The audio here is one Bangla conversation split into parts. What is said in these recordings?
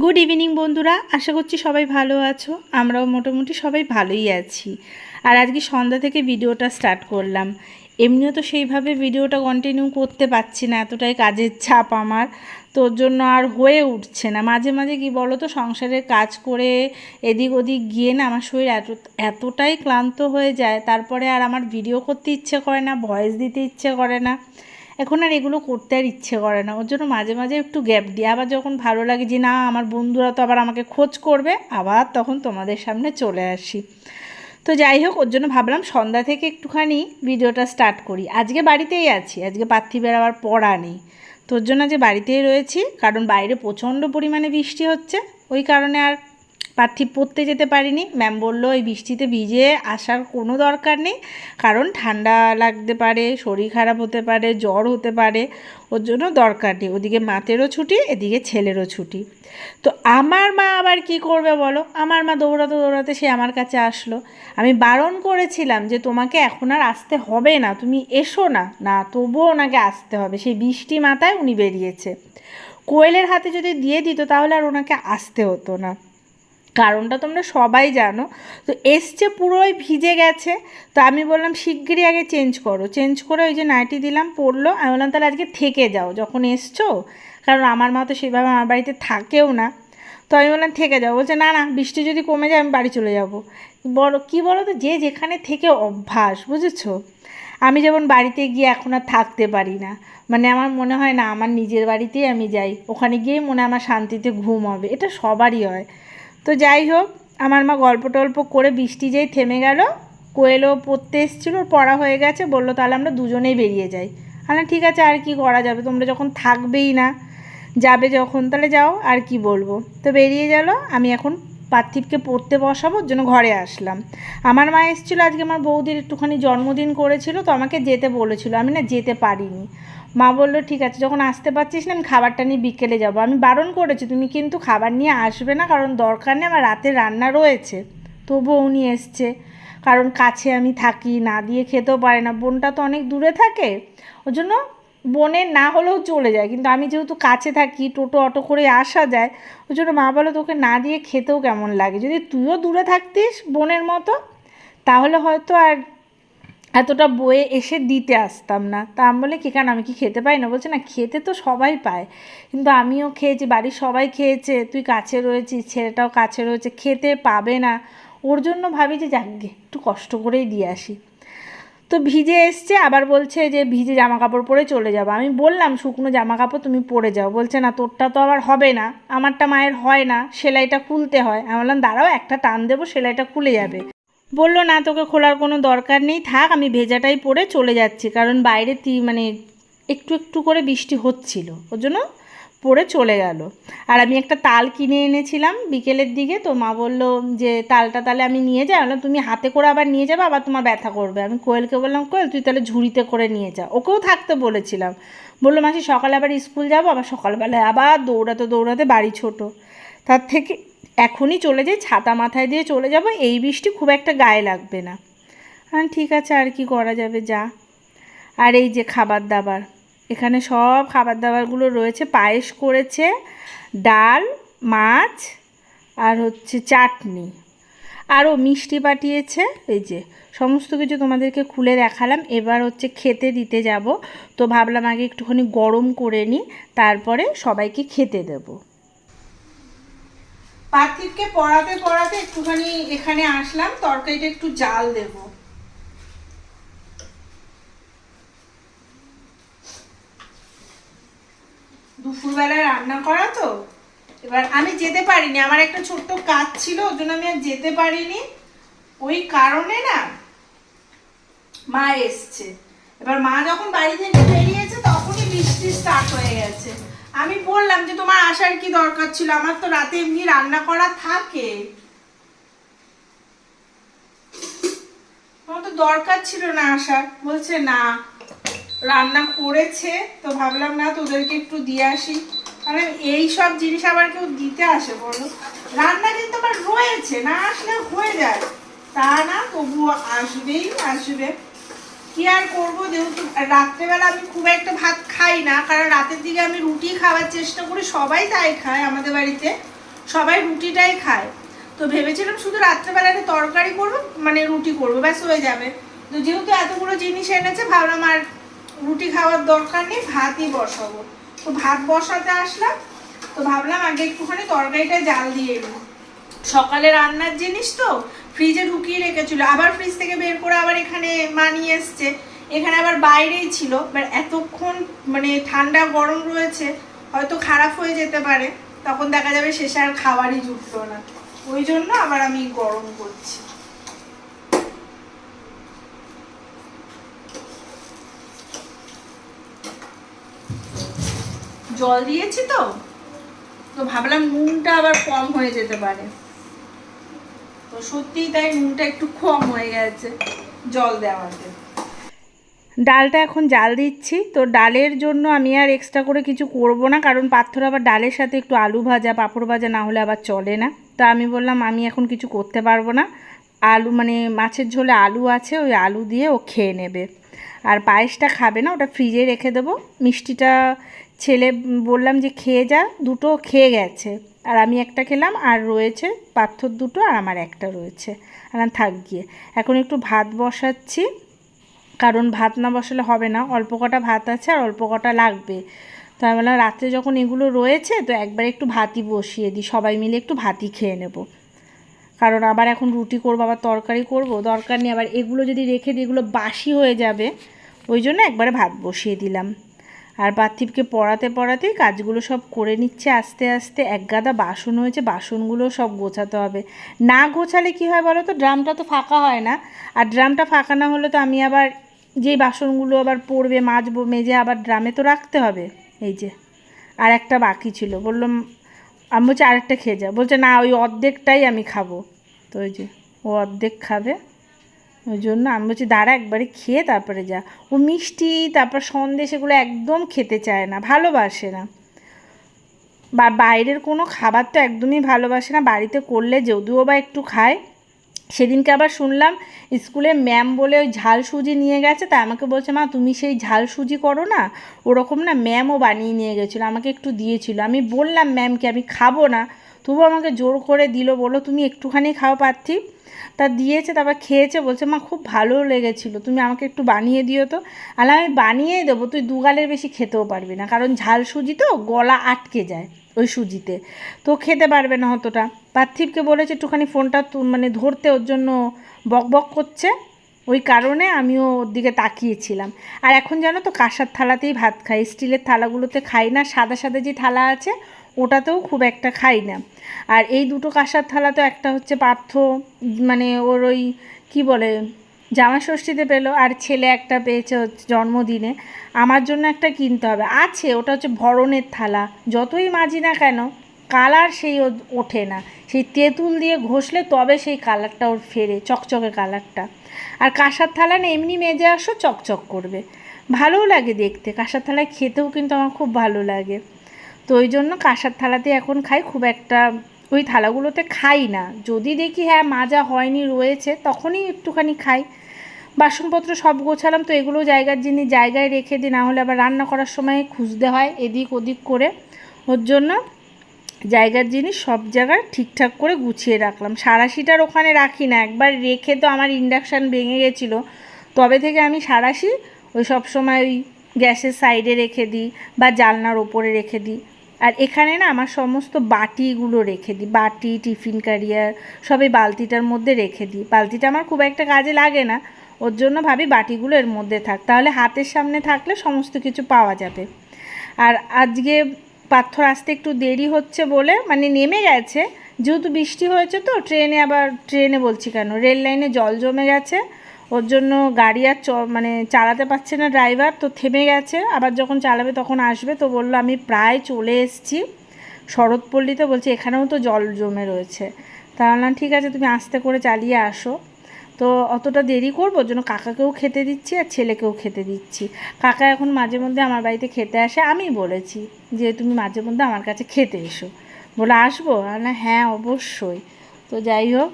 গুড ইভিনিং বন্ধুরা। আশা করছি সবাই ভালো আছো। আমরাও মোটামুটি সবাই ভালোই আছি। আর আজকে সন্ধ্যা থেকে ভিডিওটা স্টার্ট করলাম। এমনিও তো সেইভাবে ভিডিওটা কন্টিনিউ করতে পারছি না, এতটাই কাজের চাপ আমার। তোর জন্য আর হয়ে উঠছে না। মাঝে মাঝে কি বলো তো সংসারের কাজ করে এদিক ওদিক গিয়ে না আমার শরীর এত, এতটাই ক্লান্ত হয়ে যায়। তারপরে আর আমার ভিডিও করতে ইচ্ছে করে না ভয়েস দিতে ইচ্ছে করে না। এখন আর এগুলো করতে আর ইচ্ছে করে না। ওর জন্য মাঝে মাঝে একটু গ্যাপ দিই। আবার যখন ভালো লাগে যে, না, আমার বন্ধুরা তো আবার আমাকে খোঁজ করবে, আবার তখন তোমাদের সামনে চলে আসি। তো যাই হোক, ওর জন্য ভাবলাম সন্ধ্যা থেকে একটুখানি ভিডিওটা স্টার্ট করি। আজকে বাড়িতেই আছি। আজকে পার্থিবের আবার পড়া নেই। তোর জন্য যে বাড়িতেই রয়েছি, কারণ বাইরে প্রচণ্ড পরিমাণে বৃষ্টি হচ্ছে। ওই কারণে আর পার্থিব পড়তে যেতে পারিনি। ম্যাম বলল, এই বৃষ্টিতে ভিজে আসার কোনো দরকার নেই। কারণ ঠান্ডা লাগতে পারে, শরীর খারাপ হতে পারে, জ্বর হতে পারে। ওর জন্য দরকার নেই। ওদিকে মাতেরও ছুটি, এদিকে ছেলেরও ছুটি। তো আমার মা আবার কি করবে বলো? আমার মা দৌড়াতে দৌড়াতে সে আমার কাছে আসলো। আমি বারণ করেছিলাম যে, তোমাকে এখন আর আসতে হবে না। তুমি এসো না। না, তবুও ওনাকে আসতে হবে। সেই বৃষ্টি মাথায় উনি বেরিয়েছে। কোয়েলের হাতে যদি দিয়ে দিত, তাহলে আর ওনাকে আসতে হতো না। কারণটা তোমরা সবাই জানো। তো এসছে পুরোই ভিজে গেছে। তো আমি বললাম, শিগগিরই আগে চেঞ্জ করো। চেঞ্জ করে ওই যে নাইটি দিলাম, পরলো। আমি বললাম, তাহলে আজকে থেকে যাও, যখন এসছো। কারণ আমার মা তো সেভাবে আমার বাড়িতে থাকেও না। তো আমি বললাম, থেকে যাও। বলছে, না না, বৃষ্টি যদি কমে যায়, আমি বাড়ি চলে যাব। বড় কী বলো তো? যে যেখানে থেকে অভ্যাস, বুঝেছ? আমি যেমন বাড়িতে গিয়ে এখন আর থাকতে পারি না। মানে আমার মনে হয় না, আমার নিজের বাড়িতেই আমি যাই। ওখানে গিয়ে মনে আমার শান্তিতে ঘুম হবে। এটা সবারই হয়। তো যাই হোক, আমার মা গল্প টল্প করে বৃষ্টি যেই থেমে গেল, কোয়েলও পড়তে এসেছিল, পড়া হয়ে গেছে, বলল তাহলে আমরা দুজনেই বেরিয়ে যাই। হ্যাঁ ঠিক আছে, আর কি করা যাবে? তোমরা যখন থাকবেই না, যাবে যখন, তাহলে যাও, আর কি বলব? তো বেরিয়ে গেল, আমি এখন পার্থিবকে পড়তে বসাবো জন্য ঘরে আসলাম। আমার মা এসেছিল, আজকে আমার বৌদির একটুখানি জন্মদিন করেছিল, তো আমাকে যেতে বলেছিল। আমি না যেতে পারিনি। মা বলল, ঠিক আছে, যখন আসতে পারছিস না, আমি খাবারটা নিয়ে বিকেলে যাব। আমি বারণ করেছি, তুমি কিন্তু খাবার নিয়ে আসবে না, কারণ দরকার নেই, আমার রাতে রান্না রয়েছে। তবুও উনি এসছে, কারণ কাছে আমি থাকি, না দিয়ে খেতেও পারে না। বোনটা তো অনেক দূরে থাকে ওই জন্য বোনের না হলেও চলে যায়। কিন্তু আমি যেহেতু কাছে থাকি, টোটো, অটো করে আসা যায়, ওই জন্য মা বলো তোকে না দিয়ে খেতেও কেমন লাগে? যদি তুইও দূরে থাকতিস বোনের মতো, তাহলে হয়তো আর এতটা বয়ে এসে দিতে আসতাম না। তা আমি বলে, কি কেন? আমি কি খেতে পাই না? বলছে, না, খেতে তো সবাই পায়। কিন্তু আমিও খেয়েছি, বাড়ির সবাই খেয়েছে, তুই কাছে রয়েছিস, ছেলেটাও কাছে রয়েছে, খেতে পাবে না। ওর জন্য ভাবি যে যাকগে একটু কষ্ট করেই দিয়ে আসি। তো ভিজে এসছে, আবার বলছে যে ভিজে জামা কাপড় পরে চলে যাব। আমি বললাম, শুকনো জামা কাপড় তুমি পরে যাও। বলছে, না, তোরটা তো আবার হবে না, আমারটা মায়ের হয় না, সেলাইটা খুলতে হয়। আমি বললাম, দাঁড়াও, একটা টান দেবো, সেলাইটা খুলে যাবে। বলল, না, তোকে খোলার কোনো দরকার নেই, থাক, আমি ভেজাটাই পরে চলে যাচ্ছি। কারণ বাইরে তি মানে একটু একটু করে বৃষ্টি হচ্ছিল, ওর জন্য পরে চলে গেল। আর আমি একটা তাল কিনে এনেছিলাম বিকেলের দিকে, তো মা বলল যে, তালটা তাহলে আমি নিয়ে যাই বললাম, তুমি হাতে করে আবার নিয়ে যাবে, আবার তোমার ব্যথা করবে। আমি কোয়েলকে বললাম, কোয়েল, তুই তাহলে ঝুড়িতে করে নিয়ে যা। ওকেও থাকতে বলেছিলাম। বলল, মাসি, সকালে আবার স্কুল যাব, আবার সকালবেলায় আবার দৌড়াতে দৌড়াতে বাড়ি ছোট। তার থেকে এখনই চলে যাই, ছাতা মাথায় দিয়ে চলে যাব, এই বৃষ্টি খুব একটা গায়ে লাগবে না। হ্যাঁ ঠিক আছে, আর কি করা যাবে, যা। আর এই যে খাবার দাবার। এখানে সব খাবার দাবারগুলো রয়েছে, পায়েস করেছে, ডাল, মাছ আর হচ্ছে চাটনি। আরও মিষ্টি পাঠিয়েছে, এই যে সমস্ত কিছু তোমাদেরকে খুলে দেখালাম। এবার হচ্ছে খেতে দিতে যাব। তো ভাবলাম আগে একটুখানি গরম করে নিই, তারপরে সবাইকে খেতে দেবো। পার্থিবকে পড়াতে পড়াতে একটুখানি এখানে আসলাম, তরকারিটা একটু জাল দেব। দুপুরবেলায় রান্না করা তো? এবার আমি যেতে পারিনি, আমার একটা ছোট্ট কাজ ছিল, ওর জন্য আমি আর যেতে পারিনি। ওই কারণে না মা এসছে। এবার মা যখন বাড়ি থেকে বেরিয়েছে, তখনই বৃষ্টি স্টার্ট হয়ে গেছে। আমি বললাম যে, তোমার আসার কি দরকার ছিল? আমার তো রাতে এমনি রান্না করা থাকে। তোমার তো দরকার ছিল না আসার। বলছে, না। রান্না করেছে, তো ভাবলাম, না, তোদেরকে একটু দিয়ে আসি। কারণ এই সব জিনিস আবার কেউ দিতে আসে, বলো। রান্না কিন্তু আমার রয়েছে, না আসলে হয়ে যায়। তা না তবুও আসবেই, আসবে। কি আর করব, যেহেতু রাত্রেবেলা আমি খুব একটা ভাত খাই না, কারণ রাতের দিকে আমি রুটি খাওয়ার চেষ্টা করি, সবাই তাই খায় আমাদের বাড়িতে, সবাই রুটিটাই খায়। তো ভেবেছিলাম শুধু রাত্রেবেলা একটা তরকারি করব মানে রুটি করব, ব্যাস হয়ে যাবে। তো যেহেতু এতগুলো জিনিস এনেছে, ভাবলাম আর রুটি খাওয়ার দরকার নেই, ভাতই বসাবো। তো ভাত বসাতে আসলাম, তো ভাবলাম আগে একটুখানি তরকারিটা জাল দিয়ে এলো সকালে রান্নার জিনিস তো, ফ্রিজে ঢুকিয়ে রেখেছিল। আবার ফ্রিজ থেকে বের করে আবার এখানে মানিয়ে এসছে। এখানে আবার বাইরেই ছিল, এবার এতক্ষণ মানে ঠান্ডা গরম রয়েছে, হয়তো খারাপ হয়ে যেতে পারে। তখন দেখা যাবে শেষে আর খাবারই জুটলো না। ওই জন্য আবার আমি গরম করছি। জল দিয়েছি তো তো ভাবলাম নুনটা আবার কম হয়ে যেতে পারে। তো সত্যিই তাই নুনটা একটু কম হয়ে গেছে জল দেওয়াতে। ডালটা এখন জাল দিচ্ছি, তো ডালের জন্য আমি আর এক্সট্রা করে কিছু করব না, কারণ পাথর আবার ডালের সাথে একটু আলু ভাজা, পাঁপড় ভাজা না হলে আবার চলে না। তা আমি বললাম আমি এখন কিছু করতে পারব না। আলু মানে মাছের ঝোলে আলু আছে, ওই আলু দিয়ে ও খেয়ে নেবে। আর পায়েসটা খাবে না, ওটা ফ্রিজে রেখে দেবো। মিষ্টিটা ছেলে বললাম যে খেয়ে যা, দুটো খেয়ে গেছে। আর আমি একটা খেলাম, আর রয়েছে পাথর দুটো, আর আমার একটা রয়েছে। আর থাক গিয়ে। এখন একটু ভাত বসাচ্ছি, কারণ ভাত না বসালে হবে না। অল্প কটা ভাত আছে আর অল্প কটা লাগবে। তো আমি বললাম, রাত্রে যখন এগুলো রয়েছে, তো একবার একটু ভাতই বসিয়ে দিই। সবাই মিলে একটু ভাতই খেয়ে নেব। কারণ আবার এখন রুটি করব, আবার তরকারি করব, দরকার নেই। আবার এগুলো যদি রেখে দিই, এগুলো বাসি হয়ে যাবে, ওই জন্য একবারে ভাত বসিয়ে দিলাম। আর পার্থিবকে পড়াতে পড়াতেই কাজগুলো সব করে নিচ্ছে আস্তে আস্তে। এক গাদা বাসন হয়েছে, বাসনগুলো সব গোছাতে হবে। না গোছালে কি হয় বলো তো, ড্রামটা তো ফাঁকা হয় না। আর ড্রামটা ফাঁকা না হলে তো আমি আবার যেই বাসনগুলো আবার পড়বে, মাজবো, মেজে আবার ড্রামে তো রাখতে হবে। এই যে, আর একটা বাকি ছিল। বললাম, আমি বলছি আরেকটা খেয়ে যা বলছে, না, ওই অর্ধেকটাই আমি খাব। তো ওই যে ও অর্ধেক খাবে। ওই জন্য আমি বলছি, দাঁড়া একবারে খেয়ে তারপরে যা। ও মিষ্টি, তারপর সন্দেশ এগুলো একদম খেতে চায় না, ভালোবাসে না। বা বাইরের কোনো খাবার তো একদমই ভালোবাসে না, বাড়িতে করলে যদিও বা একটু খায়। সেদিনকে আবার শুনলাম, স্কুলে ম্যাম বলে ওই ঝাল সুজি নিয়ে গেছে, তাই আমাকে বলছে, মা, তুমি সেই ঝাল সুজি করো না, ওরকম না ম্যামও বানিয়ে নিয়ে গেছিল, আমাকে একটু দিয়েছিল। আমি বললাম ম্যামকে, আমি খাব না। তবু আমাকে জোর করে দিল বলো তুমি একটুখানি খাও পার্থিব। তা দিয়েছে, তারপর খেয়েছে, বলছে, মা, খুব ভালো লেগেছিলো, তুমি আমাকে একটু বানিয়ে দিও তো। আর, আমি বানিয়েই দেবো, তুই দুগালের বেশি খেতেও পারবি না, কারণ ঝাল সুজি তো গলা আটকে যায় ওই সুজিতে, তো খেতে পারবে না অতটা। পার্থিবকে বলেছে, একটুখানি ফোনটা মানে ধরতে ওর জন্য বক বক করছে। ওই কারণে আমিও ওর দিকে তাকিয়েছিলাম। আর এখন জানো তো, কাঁসার থালাতেই ভাত খাই, স্টিলের থালাগুলোতে খাই না, সাদা সাদা যে থালা আছে ওটাতেও খুব একটা খাই না। আর এই দুটো কাঁসার থালা তো একটা হচ্ছে পার্থ মানে ওর ওই কী বলে, জামা ষষ্ঠীতে পেল, আর ছেলে একটা পেয়েছে হচ্ছে জন্মদিনে। আমার জন্য একটা কিনতে হবে। আছে, ওটা হচ্ছে ভরণের থালা। যতই মাজি না কেন, কালার সেই ওঠে না। সেই তেঁতুল দিয়ে ঘষলে তবে সেই কালারটা ওর ফেরে, চকচকে কালারটা। আর কাঁসার থালা না এমনি মেজে আসো, চকচক করবে। ভালোও লাগে দেখতে। কাঁসার থালায় খেতেও কিন্তু আমার খুব ভালো লাগে। তো ওই জন্য কাঁসার থালাতে এখন খাই, খুব একটা ওই থালাগুলোতে খাই না। যদি দেখি হ্যাঁ মাজা হয়নি, রয়েছে, তখনই একটুখানি খাই। বাসনপত্র সব গোছালাম, তো এগুলো জায়গার জিনিস জায়গায় রেখে দিই, না হলে আবার রান্না করার সময় খুঁজতে হয় এদিক ওদিক করে। ওর জন্য জায়গার জিনিস সব জায়গায় ঠিকঠাক করে গুছিয়ে রাখলাম। সারাশিটার ওখানে রাখি না, একবার রেখে তো আমার ইন্ডাকশান ভেঙে গেছিল। তবে থেকে আমি সারাশি ওই সব সময় ওই গ্যাসের সাইডে রেখে দিই বা জালনার ওপরে রেখে দিই। আর এখানে না আমার সমস্ত বাটিগুলো রেখে দিই। বাটি, টিফিন ক্যারিয়ার, সবই বালতিটার মধ্যে রেখে দিই। বালতিটা আমার খুব একটা কাজে লাগে না। ওর জন্য ভাবি বাটিগুলো এর মধ্যে থাক। তাহলে হাতের সামনে থাকলে সমস্ত কিছু পাওয়া যাবে। আর আজকে পাথর আসতে একটু দেরি হচ্ছে বলে মানে নেমে গেছে। যেহেতু বৃষ্টি হয়েছে তো, ট্রেনে আবার, ট্রেনে বলছি কেন? রেল লাইনে জল জমে গেছে। ওর জন্য গাড়ি আর মানে চালাতে পারছে না ড্রাইভার তো থেমে গেছে। আবার যখন চালাবে তখন আসবে। তো বলল, আমি প্রায় চলে এসেছি শরৎপল্লীতে। বলছে, এখানেও তো জল জমে রয়েছে। তা বললাম, ঠিক আছে, তুমি আস্তে করে চালিয়ে আসো। তো অতটা দেরি করব জন্য কাকাকেও খেতে দিচ্ছি আর ছেলেকেও খেতে দিচ্ছি। কাকা এখন মাঝে মধ্যে আমার বাড়িতে খেতে আসে, আমি বলেছি যে, তুমি মাঝে মধ্যে আমার কাছে খেতে এসো। বলে আসব? না হ্যাঁ অবশ্যই। তো যাই হোক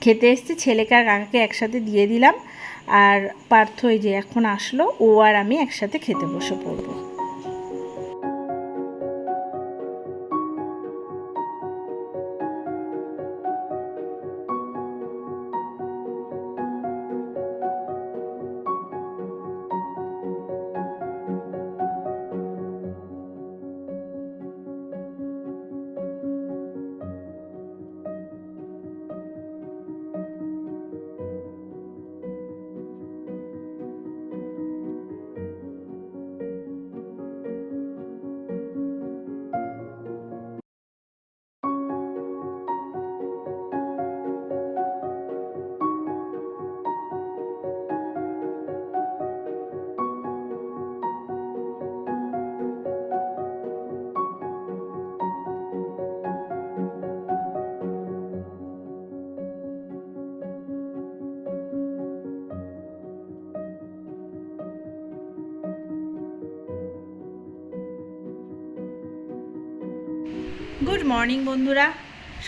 খেতে এসছে, ছেলেকে আর কাকাকে একসাথে দিয়ে দিলাম। আর পার্থ যে এখন আসলো, ও আর আমি একসাথে খেতে বসে পড়ব। মর্নিং বন্ধুরা।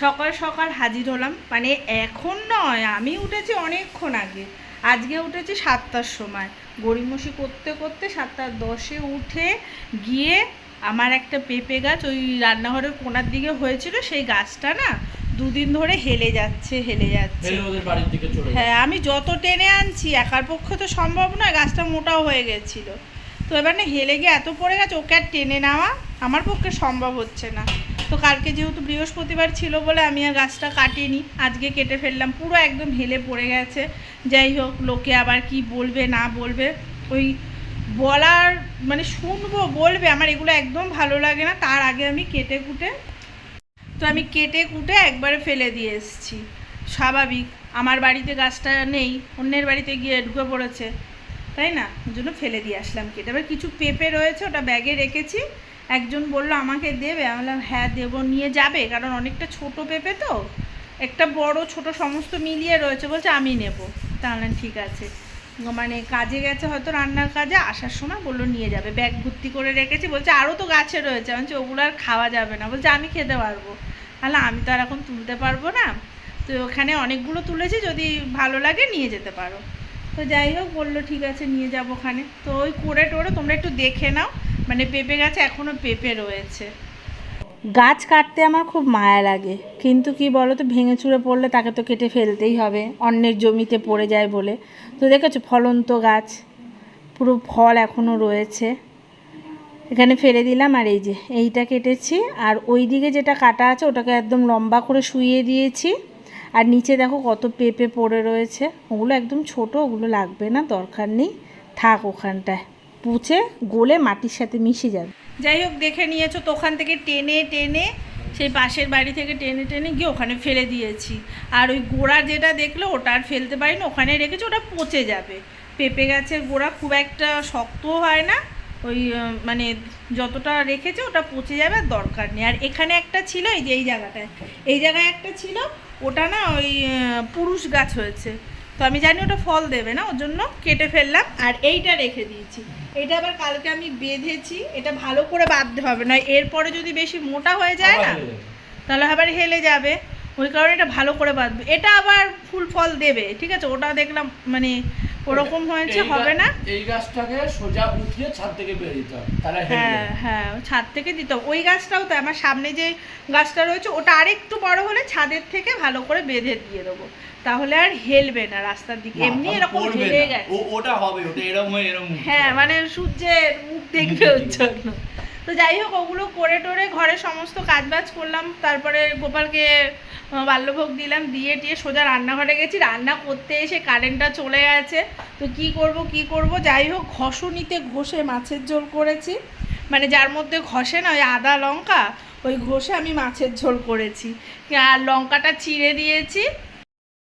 সকাল সকাল হাজির হলাম। মানে এখন নয় আমি উঠেছি অনেকক্ষণ আগে। আজকে উঠেছি সাতটার সময়। গড়িমসি করতে করতে সাতটা দশে উঠে গিয়ে আমার একটা পেঁপে গাছ ওই রান্নাঘরের কোনার দিকে হয়েছিল সেই গাছটা না দুদিন ধরে হেলে যাচ্ছে হেলে যাচ্ছে। হ্যাঁ আমি যত টেনে আনছি একার পক্ষে তো সম্ভব নয় গাছটা মোটাও হয়ে গেছিল। তো এবার না হেলে গিয়ে এত পড়ে গেছে ওকে আর টেনে নেওয়া আমার পক্ষে সম্ভব হচ্ছে না। তো কালকে যেহেতু বৃহস্পতিবার ছিল বলে আমি আর গাছটা কাটিনি, আজকে কেটে ফেললাম, পুরো একদম হেলে পড়ে গেছে। যাই হোক, লোকে আবার কি বলবে, না বলবে, ওই বলার মানে শুনব, বলবে, আমার এগুলো একদম ভালো লাগে না, তার আগে আমি কেটে কুটে, তো আমি কেটে কুটে একবারে ফেলে দিয়ে এসেছি। স্বাভাবিক, আমার বাড়িতে গাছটা নেই, অন্যের বাড়িতে গিয়ে ঢুকে পড়েছে, তাই না? ওই জন্য ফেলে দিয়ে আসলাম কেটে। এবার কিছু পেঁপে রয়েছে, ওটা ব্যাগে রেখেছি একজন বলল আমাকে দেবে? আমি বললাম হ্যাঁ দেবো। নিয়ে যাবে? কারণ অনেকটা ছোট পেঁপে তো। একটা বড় ছোট সমস্ত মিলিয়ে রয়েছে বলছে আমি নেব। তাহলে ঠিক আছে। মানে কাজে গেছে হয়তো রান্নার কাজে আসার সময় বলল নিয়ে যাবে। ব্যাগ ভর্তি করে রেখেছি বলছে আরও তো গাছে রয়েছে। বলছি, ওগুলো আর খাওয়া যাবে না। বলছে আমি খেতে পারব। তাহলে আমি তো আর এখন তুলতে পারব না। তো ওখানে অনেকগুলো তুলেছি যদি ভালো লাগে নিয়ে যেতে পারো। তো যাই হোক বলল ঠিক আছে নিয়ে যাব ওখানে। তো ওই করে টোরে তোমরা একটু দেখে নাও। মানে পেঁপে গাছে এখনও পেঁপে রয়েছে। গাছ কাটতে আমার খুব মায়া লাগে। কিন্তু কি বলো তো ভেঙে চুড়ে পড়লে তাকে তো কেটে ফেলতেই হবে। অন্যের জমিতে পড়ে যায় বলে। তো দেখেছ, ফলন্ত গাছ, পুরো ফল এখনও রয়েছে। এখানে ফেলে দিলাম আর এই যে, এইটা কেটেছি। আর ওই দিকে যেটা কাটা আছে, ওটাকে একদম লম্বা করে শুইয়ে দিয়েছি। আর নিচে দেখো কত পেঁপে পড়ে রয়েছে। ওগুলো একদম ছোট, ওগুলো লাগবে না, দরকার নেই। থাক ওখানটায়। পুঁছে গলে মাটির সাথে মিশে যাবে। যাই হোক, দেখে নিয়েছো তো ওখান থেকে টেনে টেনে, সেই পাশের বাড়ি থেকে টেনে টেনে গিয়ে ওখানে ফেলে দিয়েছি। আর ওই গোড়া যেটা দেখল ওটা আর ফেলতে পারিনি ওখানে রেখেছি, ওটা পচে যাবে। পেঁপে গাছের গোড়া খুব একটা শক্তও হয় না, ওই মানে যতটা রেখেছে ওটা পচে যাবে, আর দরকার নেই। আর এখানে একটা ছিল, এই যে এই জায়গাটায়, এই জায়গায় একটা ছিল, ওটা না ওই পুরুষ গাছ হয়েছে। তো আমি জানি ওটা ফল দেবে না ওর জন্য কেটে ফেললাম আর এইটা রেখে দিয়েছি। এটা আবার কালকে আমি বেঁধেছি এটা ভালো করে বাঁধতে হবে না এরপরে যদি বেশি মোটা হয়ে যায় না। তাহলে আবার হেলে যাবে। ওই কারণে এটা ভালো করে বাঁধবে। এটা আবার ফুল ফল দেবে ঠিক আছে? ওটা দেখলাম মানে ওরকম হয়েছে হবে না? এই গাছটাকে সোজা উঠিয়ে ছাদ থেকে বেরিয়ে দিতে হবে তাহলে হ্যাঁ হ্যাঁ ছাদ থেকে দিতে হবে। ওই গাছটাও তো আমার সামনে যে গাছটা রয়েছে ওটা আরেকটু বড় হলে ছাদের থেকে ভালো করে বেঁধে দিয়ে দেবো। তাহলে আর হেলবে না রাস্তার দিকে। এমনি এরকম হেলে গেছে। ওটা হবে ওটা এরকম এরকম হ্যাঁ মানে সূর্যের মুখ দেখবে ওর জন্য। তো যাই হোক ওগুলো করে টোরে ঘরে সমস্ত কাজ বাজ করলাম। তারপরে গোপালকে বাল্যভোগ দিলাম। দিয়ে টিয়ে সোজা রান্নাঘরে গেছি। রান্না করতে এসে কারেন্টটা চলে গেছে। তো কি করব কি করব? যাই হোক ঘষণিতে ঘষে মাছের ঝোল করেছি। মানে যার মধ্যে ঘষে না ওই আদা লঙ্কা ওই ঘষে আমি মাছের ঝোল করেছি। আর লঙ্কাটা চিড়ে দিয়েছি।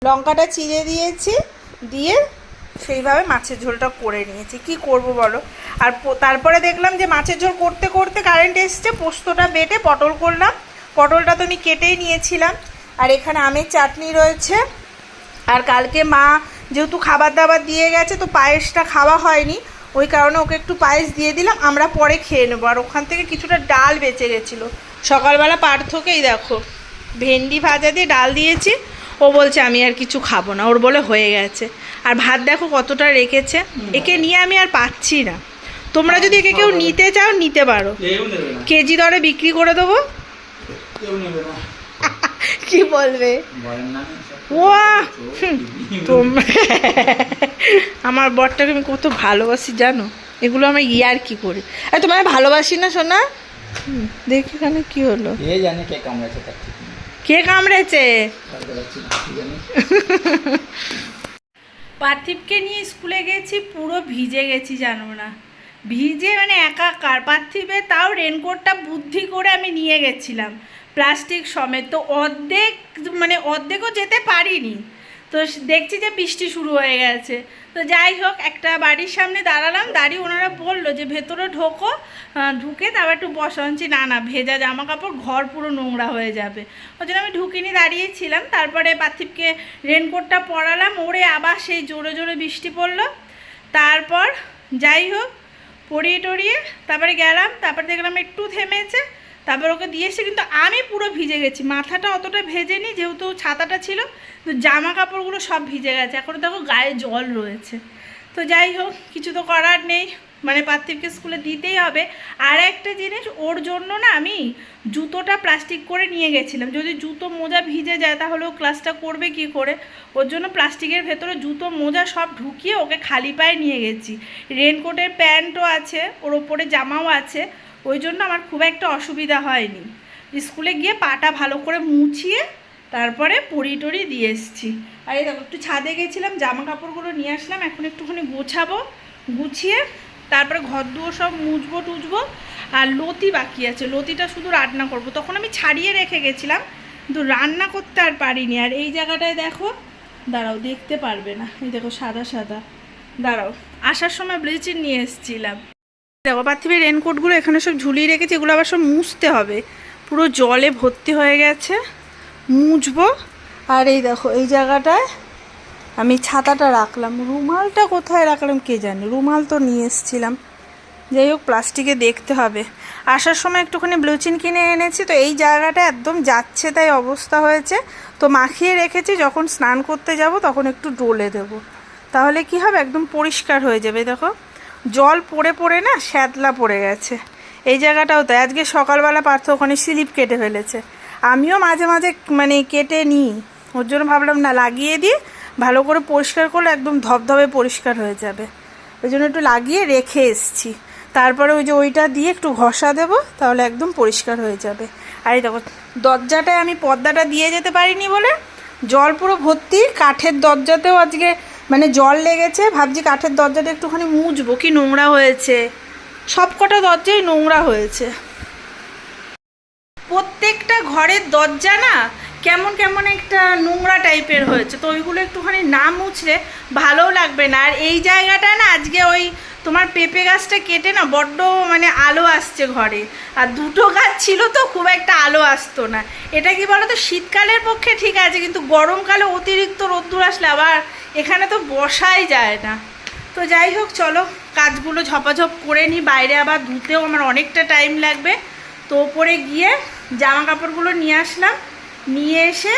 লঙ্কাটা চিড়ে দিয়েছি, দিয়ে সেইভাবে মাছের ঝোলটা করে নিয়েছি। কি করব বলো? আর তারপরে দেখলাম যে মাছের ঝোল করতে করতে কারেন্ট এসছে, পোস্তটা বেটে পটল করলাম। পটলটা তো আমি কেটেই নিয়েছিলাম। আর এখানে আমের চাটনি রয়েছে। আর কালকে মা যেহেতু খাবার দাবার দিয়ে গেছে, তো পায়েসটা খাওয়া হয়নি। ওই কারণে ওকে একটু পায়েস দিয়ে দিলাম, আমরা পরে খেয়ে নেব। আর ওখান থেকে কিছুটা ডাল বেঁচে গেছিল। সকালবেলা পার্থকেই দেখো, ভেন্ডি ভাজা দিয়ে ডাল দিয়েছি। ও বলছে আমি আর কিছু খাব না। ওর বলে হয়ে গেছে। আর ভাত দেখো কতটা রেখেছে। একে নিয়ে আমি আর পাচ্ছি না। তোমরা যদি একে কেউ নিতে চাও নিতে পারো। কেউ নেবে না। কেজি দরে বিক্রি করে দেবো। কেউ কি বলবে? ওয়া তোমরা আমার বরটাকে আমি কত ভালোবাসি জানো? এগুলো আমি ইয়ার কি করি? আর তোমার ভালোবাসি না সোনা? দেখি এখানে কি হলো। জানে কে কামড়েছে তার ঠিক নেই কে কামড়েছে? পার্থিবকে নিয়ে স্কুলে গেছি, পুরো ভিজে গেছি জানো না। ভিজে মানে একাকার। পার্থিবে তাও রেনকোটটা বুদ্ধি করে আমি নিয়ে গেছিলাম। প্লাস্টিক সমেত তো অর্ধেক মানে অর্ধেকও যেতে পারিনি। তো দেখছি যে বৃষ্টি শুরু হয়ে গেছে। তো যাই হোক, একটা বাড়ির সামনে দাঁড়ালাম, দাঁড়িয়ে ওনারা বলল যে, ভেতরে ঢোকো ঢুকে তারপর একটু বসাচ্ছি না না, ভেজা জামা কাপড় ঘর পুরো নোংরা হয়ে যাবে। ওই জন্য আমি ঢুকিনি দাঁড়িয়েছিলাম তারপরে পার্থিবকে রেনকোটটা পরালাম ওরে আবার সেই জোরে জোরে বৃষ্টি পড়ল। তারপর যাই হোক, পড়িয়ে টড়িয়ে তারপরে গেলাম, তারপরে দেখলাম একটু থেমেছে। তারপর ওকে দিয়ে এসে কিন্তু আমি পুরো ভিজে গেছি। মাথাটা অতটা ভেজেনি, যেহেতু ছাতাটা ছিল, তো জামা কাপড়গুলো সব ভিজে গেছে। এখন দেখো গায়ে জল রয়েছে। তো যাই হোক, কিছু তো করার নেই। মানে পার্থিবকে স্কুলে দিতেই হবে। আর একটা জিনিস, ওর জন্য না আমি জুতোটা প্লাস্টিক করে নিয়ে গেছিলাম। যদি জুতো মোজা ভিজে যায়, তাহলে ও ক্লাসটা করবে কি করে? ওর জন্য প্লাস্টিকের ভেতরে জুতো, মোজা সব ঢুকিয়ে ওকে খালি পায়ে নিয়ে গেছি। রেনকোটের প্যান্টও আছে, ওর ওপরে জামাও আছে। ওই জন্য আমার খুব একটা অসুবিধা হয়নি। স্কুলে গিয়ে পাটা ভালো করে মুছিয়ে তারপরে পরি টরি দিয়ে এসেছি। আর এই দেখো, একটু ছাদে গেছিলাম জামা কাপড়গুলো নিয়ে আসলাম, এখন একটুখানি গোছাবো, গুছিয়ে তারপরে ঘর দুয়ো সব মুছবো টুছবো, আর লতি বাকি আছে, লতিটা শুধু রান্না করব। তখন আমি ছাড়িয়ে রেখে গেছিলাম, কিন্তু রান্না করতে আর পারিনি। আর এই জায়গাটায় দেখো, দাঁড়াও, দেখতে পারবে না। এই দেখো, সাদা সাদা। দাঁড়াও, আসার সময় ব্লিচিং নিয়ে এসেছিলাম। দেখো পার্থিবের রেনকোটগুলো এখানে সব ঝুলিয়ে রেখেছি, এগুলো আবার সব মুছতে হবে। পুরো জলে ভর্তি হয়ে গেছে। মুছবো। আর এই দেখো, এই জায়গাটায় আমি ছাতাটা রাখলাম। রুমালটা কোথায় রাখলাম কে জানে? রুমাল তো নিয়ে এসেছিলাম। যাই হোক, প্লাস্টিকে দেখতে হবে। আসার সময় একটুখানি ব্লুচিন কিনে এনেছি, তো এই জায়গাটা একদম যাচ্ছে তাই অবস্থা হয়েছে। তো মাখিয়ে রেখেছি, যখন স্নান করতে যাব তখন একটু ডলে দেব। তাহলে কি হবে? একদম পরিষ্কার হয়ে যাবে, দেখো। জল পড়ে পড়ে না শ্যাতলা পড়ে গেছে। এই জায়গাটাও তাই। আজকে সকালবেলা পার্থ ওখানে স্লিপ কেটে ফেলেছে। আমিও মাঝে মাঝে মানে কেটে নিই। ওর জন্য ভাবলাম, না, লাগিয়ে দিই। ভালো করে পরিষ্কার করলে একদম ধবধবে পরিষ্কার হয়ে যাবে। ওই জন্য একটু লাগিয়ে রেখে এসছি। তারপরে ওই যে ওইটা দিয়ে একটু ঘষা দেব, তাহলে একদম পরিষ্কার হয়ে যাবে। আর এই দেখো, দরজাটায় আমি পর্দাটা দিয়ে যেতে পারিনি বলে জল পুরো ভর্তি। কাঠের দরজাতেও আজকে মানে জল লেগেছে, ভাবছি কাঠের দরজাটা একটুখানি মুজবো। কি নোংরা হয়েছে? সব কটা দরজাই নোংরা হয়েছে। প্রত্যেকটা ঘরের দরজা না কেমন কেমন একটা নোংরা টাইপের হয়েছে। তো ওইগুলো একটুখানি না মুছলে ভালোও লাগবে না। আর এই জায়গাটা না আজকে ওই তোমার পেঁপে গাছটা কেটে না বড্ড মানে আলো আসছে ঘরে। আর দুটো গাছ ছিল তো খুব একটা আলো আসতো না। এটা কি বলো তো শীতকালের পক্ষে ঠিক আছে, কিন্তু গরমকালে অতিরিক্ত রোদ্দুর আসলে আবার এখানে তো বসাই যায় না। তো যাই হোক, চলো, কাজগুলো ঝপাঝপ করে নিই। বাইরে আবার ধুতেও আমার অনেকটা টাইম লাগবে। তো ওপরে গিয়ে জামা কাপড়গুলো নিয়ে আসলাম। নিয়ে এসে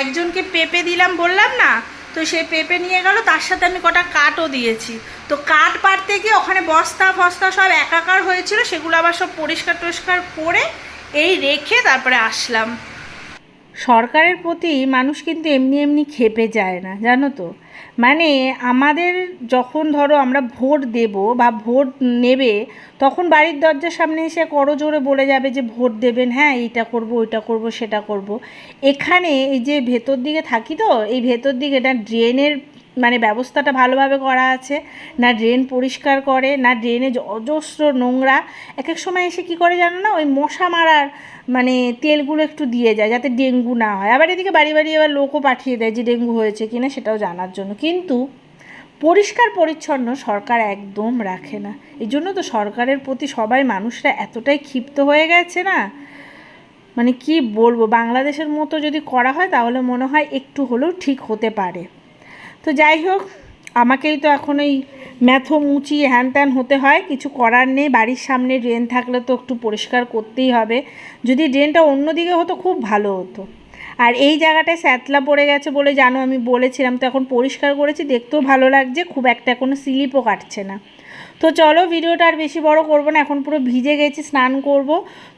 একজনকে পেঁপে দিলাম, বললাম না তো সে পেঁপে নিয়ে গেল, তার সাথে আমি কটা কাঠও দিয়েছি। তো কাঠ পাড়তে গিয়ে ওখানে বস্তা ফস্তা সব একাকার হয়েছিল, সেগুলো আবার সব পরিষ্কার টরিষ্কার করে এই রেখে তারপরে আসলাম। সরকারের প্রতি মানুষ কিন্তু এমনি এমনি খেপে যায় না, জানো তো? মানে আমাদের যখন ধরো আমরা ভোট দেব বা ভোট নেবে, তখন বাড়ির দরজার সামনে এসে করো জোরে বলে যাবে যে ভোট দেবেন হ্যাঁ এইটা করব, ওইটা করব, সেটা করব। এখানে এই যে ভেতর দিকে থাকি তো, এই ভেতর দিকে এটা ড্রেনের মানে ব্যবস্থাটা ভালোভাবে করা আছে, না ড্রেন পরিষ্কার করে, না ড্রেনে অজস্র নোংরা। এক এক সময় এসে কি করে জানো না, ওই মশা মারার মানে তেলগুলো একটু দিয়ে যায় যাতে ডেঙ্গু না হয়। আবার এদিকে বাড়ি বাড়ি আবার লোকও পাঠিয়ে দেয় যে ডেঙ্গু হয়েছে কিনা সেটাও জানার জন্য। কিন্তু পরিষ্কার পরিচ্ছন্ন সরকার একদম রাখে না। এই জন্য তো সরকারের প্রতি সবাই মানুষরা এতটাই ক্ষিপ্ত হয়ে গেছে না। মানে কি বলব, বাংলাদেশের মতো যদি করা হয় তাহলে মনে হয় একটু হলেও ঠিক হতে পারে। তো যাই হোক আমাকেই তো এখন এই ম্যাথো মুচি হ্যান ত্যান হতে হয়, কিছু করার নেই, বাড়ির সামনে ড্রেন থাকলে তো একটু পরিষ্কার করতেই হবে। যদি ড্রেনটা অন্যদিকে হতো খুব ভালো হতো। আর এই জায়গাটায় স্যাতলা পড়ে গেছে বলে জানো আমি বলেছিলাম, তো এখন পরিষ্কার করেছি, দেখতেও ভালো লাগছে, খুব একটা কোনো স্লিপও কাটছে না। তো চলো ভিডিওটা আর বেশি বড় করব না, এখন পুরো ভিজে গেছি, স্নান করব।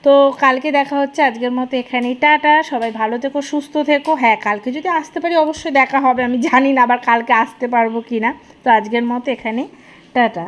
তো কালকে দেখা হচ্ছে, আজকের মতো এখানেই, টাটা। সবাই ভালো থেকো, সুস্থ থেকো। হ্যাঁ কালকে যদি আসতে পারি, অবশ্যই দেখা হবে, আমি জানি না আবার কালকে আসতে পারব কি না তো আজকের মতো এখানে টাটা।